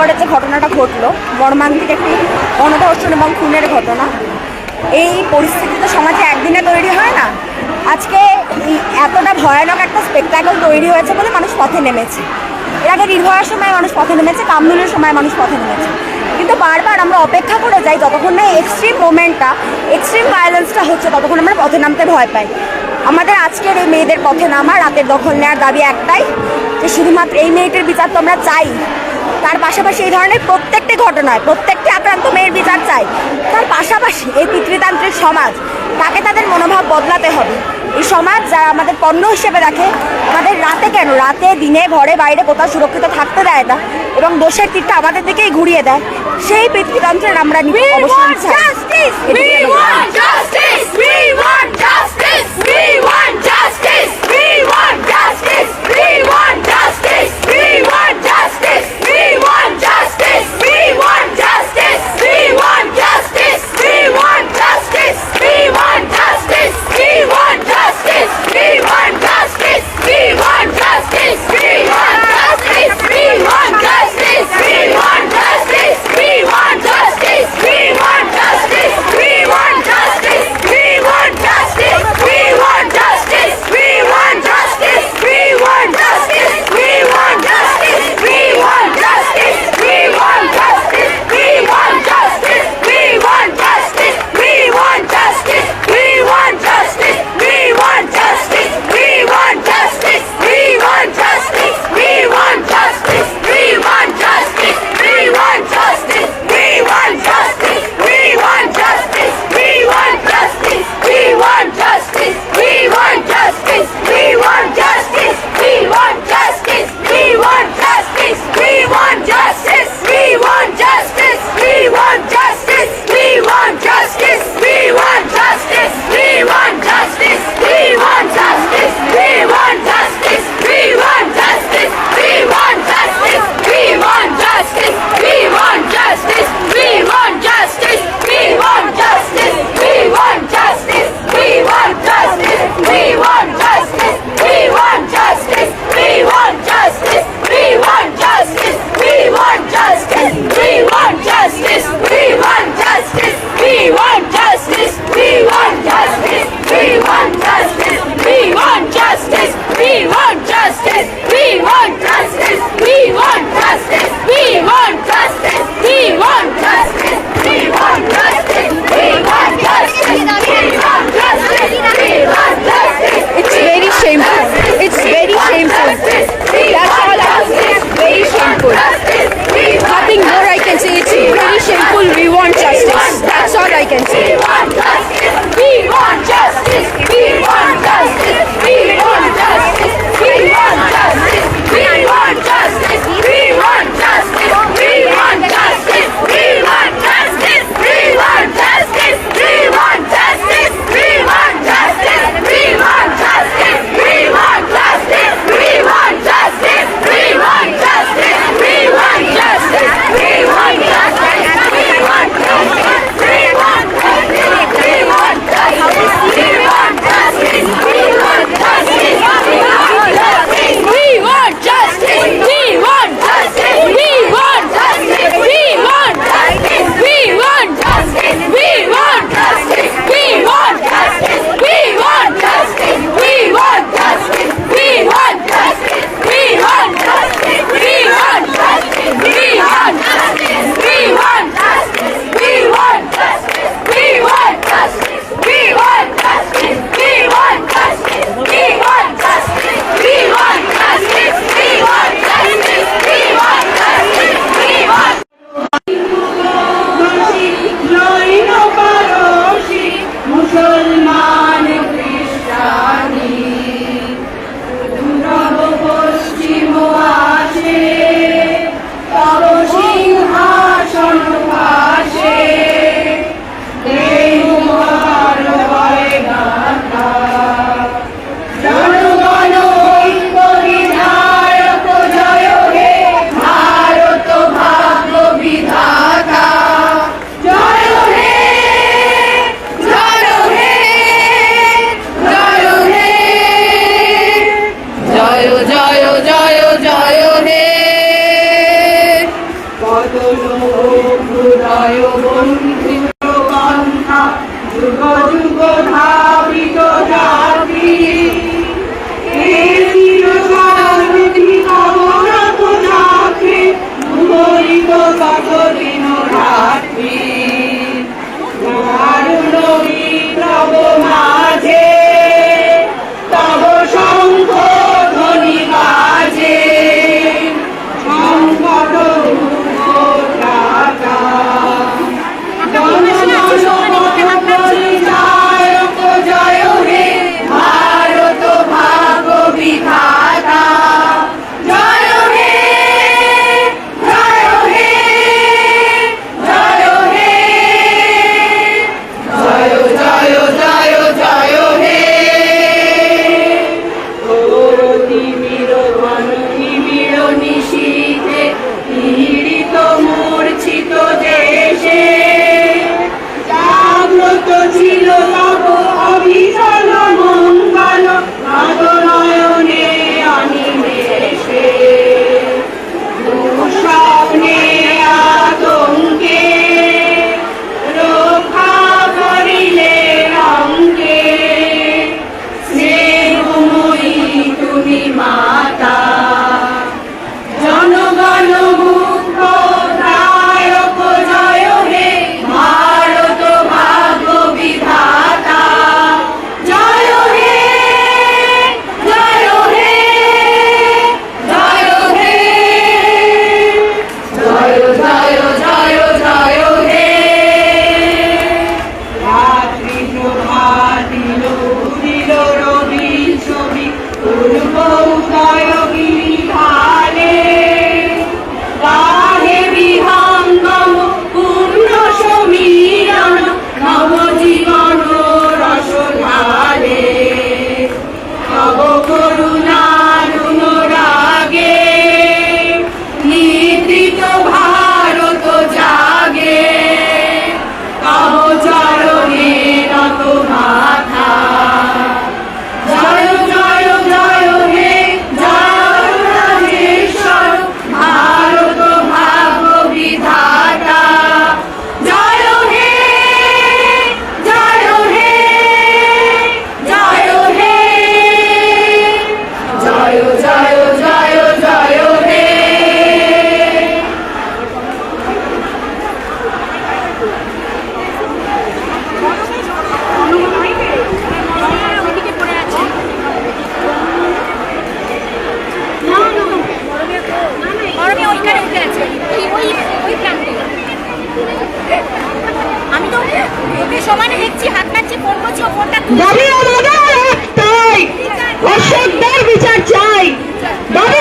এই যে ঘটনাটা ঘটলো। মর্মান্তিক একটি গণধর্ষণ এবং খুনের ঘটনা। এই পরিস্থিতি তো সমাজে একদিনে তৈরি হয় না। আজকে এতটা ভয়ানক একটা স্পেকটাকল তৈরি হয়েছে বলে মানুষ পথে নেমেছে। এর আগে নির্ভয়ার সময় মানুষ পথে নেমেছে কামনুলের সময় মানুষ পথে নেমেছে। কিন্তু বারবার আমরা অপেক্ষা করে যাই যতক্ষণ না এক্সট্রিম মোমেন্টটা এক্সট্রিম ভায়োলেন্সটা হচ্ছে, ততক্ষণ আমরা পথে নামতে ভয় পাই। আমাদের আজকের এই মেয়েদের পথে নামা, রাতের দখল নেওয়ার দাবি একটাই যে শুধুমাত্র এই মেয়েটির বিচার তো আমরা চাই। তার পাশাপাশি এই ধরনের প্রত্যেকটি ঘটনায় প্রত্যেকটি আক্রান্ত মেয়ের বিচার চাই। তার পাশাপাশি এই পিতৃতান্ত্রিক সমাজ তাকে তাদের মনোভাব বদলাতে হবে। এই সমাজ যারা আমাদের পণ্য হিসেবে রাখে আমাদের রাতে কেন? রাতে দিনে ঘরে বাইরে কোথাও সুরক্ষিত থাকতে দেয় না এবং দোষের তীরটা আমাদের দিকেই ঘুরিয়ে দেয়। সেই পিতৃতন্ত্রের আমরা নি- অবসান চাই। Buddha, your Buddha, দেখছি হাত নাড়ছি ফোন করছি ও ফোনটা দাবি আমাদের একটাই অসৎদের বিচার চাই। দাবি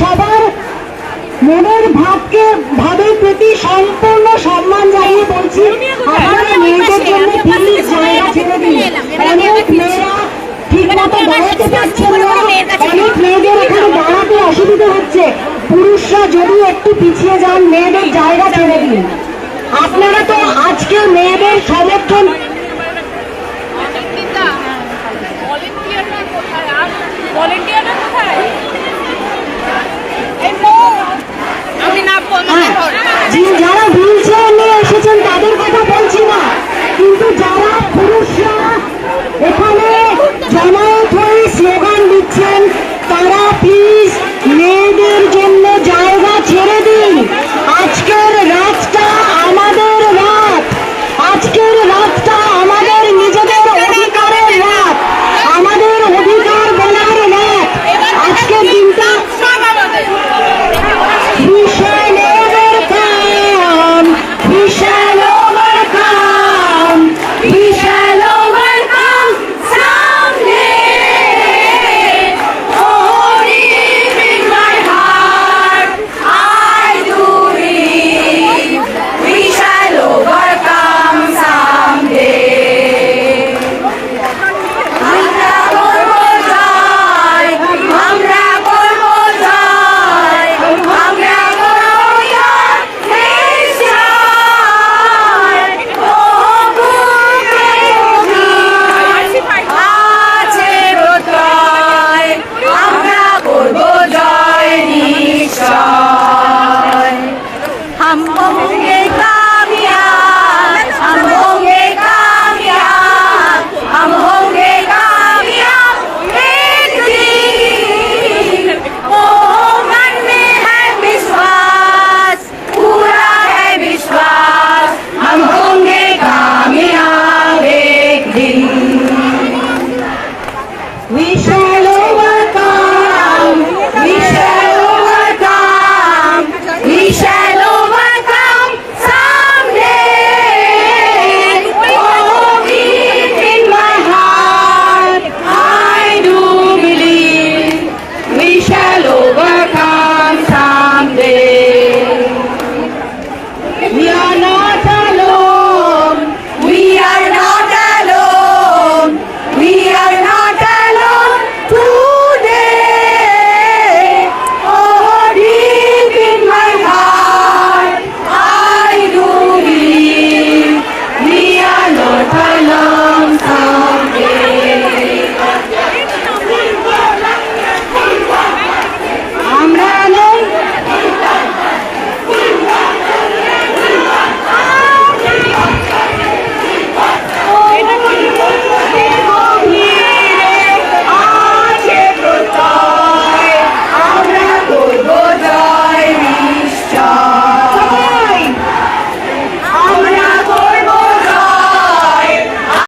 সবার মনের ভাবকে ভাবের প্রতি সম্পূর্ণ সম্মান জানিয়ে বলছি আপনারা মেয়েদের জন্য প্লিজ জায়গা ছেড়ে দিন। অনেক মেয়েরা ঠিক দাঁড়াতে পারছেন না। অনেক মেয়েদের এখানে দাঁড়াতে অসুবিধা হচ্ছে। পুরুষরা যদি একটু পিছিয়ে যান মেয়েদের জায়গা ছেড়ে দিন। আপনারা তো আজকে মেয়েদের সমর্থন